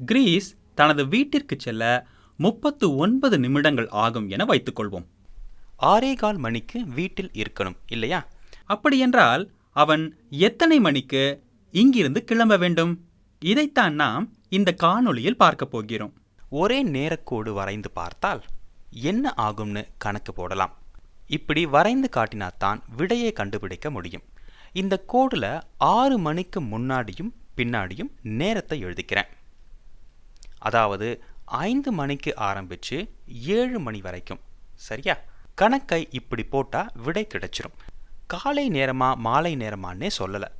Greece தனது வீட்டிற்கு செல்ல முப்பத்து ஒன்பது நிமிடங்கள் ஆகும் என வைத்துக்கொள்வோம். ஆறே கால் மணிக்கு வீட்டில் இருக்கணும் இல்லையா? அப்படியென்றால் அவன் எத்தனை மணிக்கு இங்கிருந்து கிளம்ப வேண்டும்? இதைத்தான் நாம் இந்த காணொளியில் பார்க்க போகிறோம். ஒரே நேரக்கோடு வரைந்து பார்த்தால் என்ன ஆகும்னு கணக்கு போடலாம். இப்படி வரைந்து காட்டினாத்தான் விடையை கண்டுபிடிக்க முடியும். இந்த கோடில் ஆறு மணிக்கு முன்னாடியும் பின்னாடியும் நேரத்தை எழுதிக்கிறேன். அதாவது ஐந்து மணிக்கு ஆரம்பித்து ஏழு மணி வரைக்கும். சரியா? கணக்கை இப்படி போட்டால் விடை கிடைச்சிரும். காலை நேரமா மாலை நேரமானே சொல்லலை.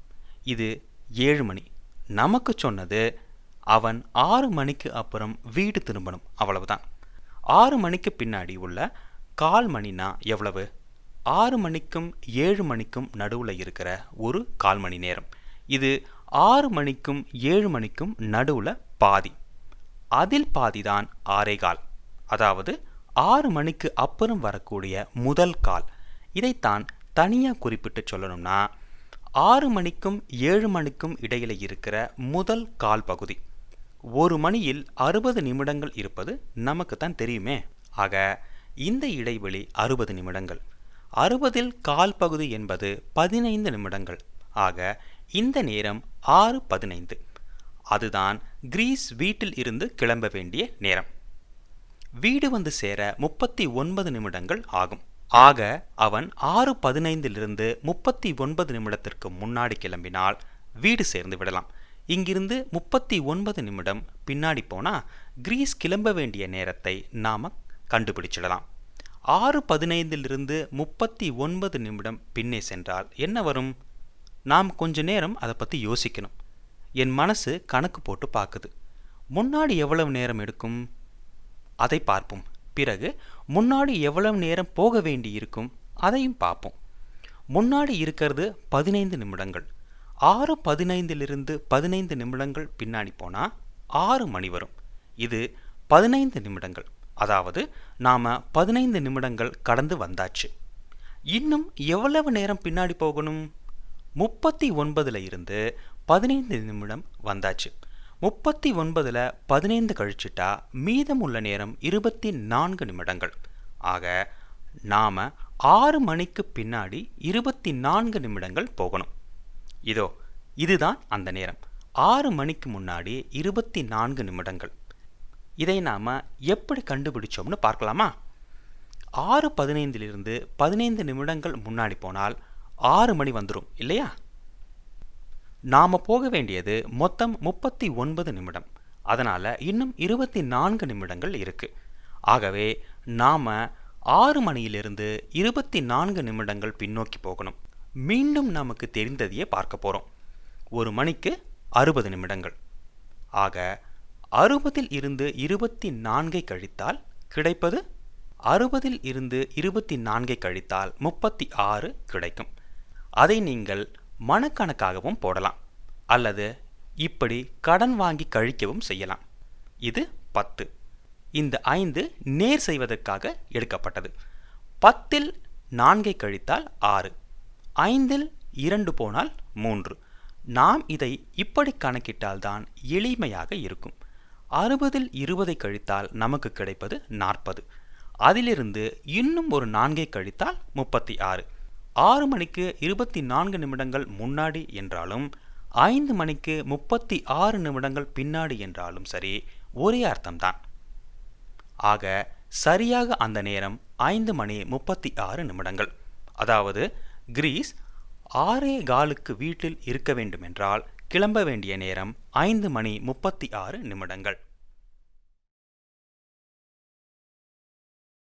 இது ஏழு மணி. நமக்கு சொன்னது அவன் ஆறு மணிக்கு அப்புறம் வீடு திரும்பணும் அவ்வளவுதான். ஆறு மணிக்கு பின்னாடி உள்ள கால் மணினா எவ்வளவு? ஆறு மணிக்கும் ஏழு மணிக்கும் நடுவில் இருக்கிற ஒரு கால் மணி நேரம். இது ஆறு மணிக்கும் ஏழு மணிக்கும் நடுவில் பாதி. அதில் பாதி தான் கால். அதாவது ஆறு மணிக்கு அப்புறம் வரக்கூடிய முதல் கால். இதைத்தான் தனியாக குறிப்பிட்டு சொல்லணும்னா ஆறு மணிக்கும் ஏழு மணிக்கும் இடையில் இருக்கிற முதல் கால் பகுதி. ஒரு மணியில் அறுபது நிமிடங்கள் இருப்பது நமக்கு தான் தெரியுமே. ஆக இந்த இடைவெளி அறுபது நிமிடங்கள். அறுபதில் கால் பகுதி என்பது பதினைந்து நிமிடங்கள். ஆக இந்த நேரம் ஆறு பதினைந்து. அதுதான் கிரீஸ் வீட்டில் இருந்து கிளம்ப வேண்டிய நேரம். வீடு வந்து சேர முப்பத்தி ஒன்பது நிமிடங்கள் ஆகும். ஆக அவன் ஆறு பதினைந்திலிருந்து முப்பத்தி ஒன்பது நிமிடத்திற்கு முன்னாடி கிளம்பினால் வீடு சேர்ந்து விடலாம். இங்கிருந்து முப்பத்தி ஒன்பது நிமிடம் பின்னாடி போனால் கிரீஸ் கிளம்ப வேண்டிய நேரத்தை நாம் கண்டுபிடிச்சிடலாம். ஆறு பதினைந்திலிருந்து முப்பத்தி ஒன்பது நிமிடம் பின்னே சென்றால் என்ன வரும்? நாம் கொஞ்ச நேரம் அதை பற்றி யோசிக்கணும். என் மனசு கணக்கு போட்டு பார்க்குது. முன்னாடி எவ்வளவு நேரம் எடுக்கும்? அதை பார்ப்போம். பிறகு முன்னாடி எவ்வளவு நேரம் போக வேண்டி இருக்கும்? அதையும் பார்ப்போம். முன்னாடி இருக்கிறது பதினைந்து நிமிடங்கள். ஆறு பதினைந்திலிருந்து பதினைந்து நிமிடங்கள் பின்னாடி போனால் ஆறு மணி வரும். இது பதினைந்து நிமிடங்கள். அதாவது நாம் பதினைந்து நிமிடங்கள் கடந்து வந்தாச்சு. இன்னும் எவ்வளவு நேரம் பின்னாடி போகணும்? முப்பத்தி ஒன்பதுல இருந்து பதினைந்து நிமிடம் வந்தாச்சு. முப்பத்தி ஒன்பதில் பதினைந்து கழிச்சிட்டா உள்ள நேரம் இருபத்தி நான்கு நிமிடங்கள். ஆக நாம் ஆறு மணிக்கு பின்னாடி இருபத்தி நான்கு நிமிடங்கள் போகணும். இதோ இதுதான் அந்த நேரம். ஆறு மணிக்கு முன்னாடி இருபத்தி நான்கு நிமிடங்கள். இதை நாம் எப்படி கண்டுபிடிச்சோம்னு பார்க்கலாமா? ஆறு பதினைந்திலிருந்து பதினைந்து நிமிடங்கள் முன்னாடி போனால் ஆறு மணி வந்துடும் இல்லையா? நாம் போக வேண்டியது மொத்தம் முப்பத்தி ஒன்பது நிமிடம். அதனால் இன்னும் இருபத்தி நான்கு நிமிடங்கள் இருக்கு. ஆகவே நாம் ஆறு மணியிலிருந்து இருபத்தி நான்கு நிமிடங்கள் பின்னோக்கி போகணும். மீண்டும் நமக்கு தெரிந்ததையே பார்க்க போகிறோம் ஒரு மணிக்கு அறுபது நிமிடங்கள். ஆக அறுபதில் இருந்து இருபத்தி நான்கை கழித்தால் கிடைப்பது? அறுபதில் இருந்து இருபத்தி நான்கை கழித்தால் முப்பத்தி ஆறு கிடைக்கும். அதை நீங்கள் மனக்கணக்காகவும் போடலாம். அல்லது இப்படி கடன் வாங்கி கழிக்கவும் செய்யலாம். இது பத்து. இந்த ஐந்து நேர் செய்வதற்காக எடுக்கப்பட்டது. பத்தில் நான்கை கழித்தால் ஆறு. ஐந்தில் இரண்டு போனால் மூன்று. நாம் இதை இப்படி கணக்கிட்டால்தான் எளிமையாக இருக்கும். அறுபதில் இருபதை கழித்தால் நமக்கு கிடைப்பது நாற்பது. அதிலிருந்து இன்னும் ஒரு நான்கை கழித்தால் முப்பத்தி ஆறு. ஆறு மணிக்கு இருபத்தி நான்கு நிமிடங்கள் முன்னாடி என்றாலும் ஐந்து மணிக்கு முப்பத்தி ஆறு நிமிடங்கள் பின்னாடி என்றாலும் சரி ஒரே அர்த்தம்தான். ஆக சரியாக அந்த நேரம் ஐந்து மணி முப்பத்தி ஆறு நிமிடங்கள். அதாவது கிரீஸ் ஆறே காலுக்கு வீட்டில் இருக்க வேண்டுமென்றால் கிளம்ப வேண்டிய நேரம் ஐந்து மணி முப்பத்தி ஆறு நிமிடங்கள்.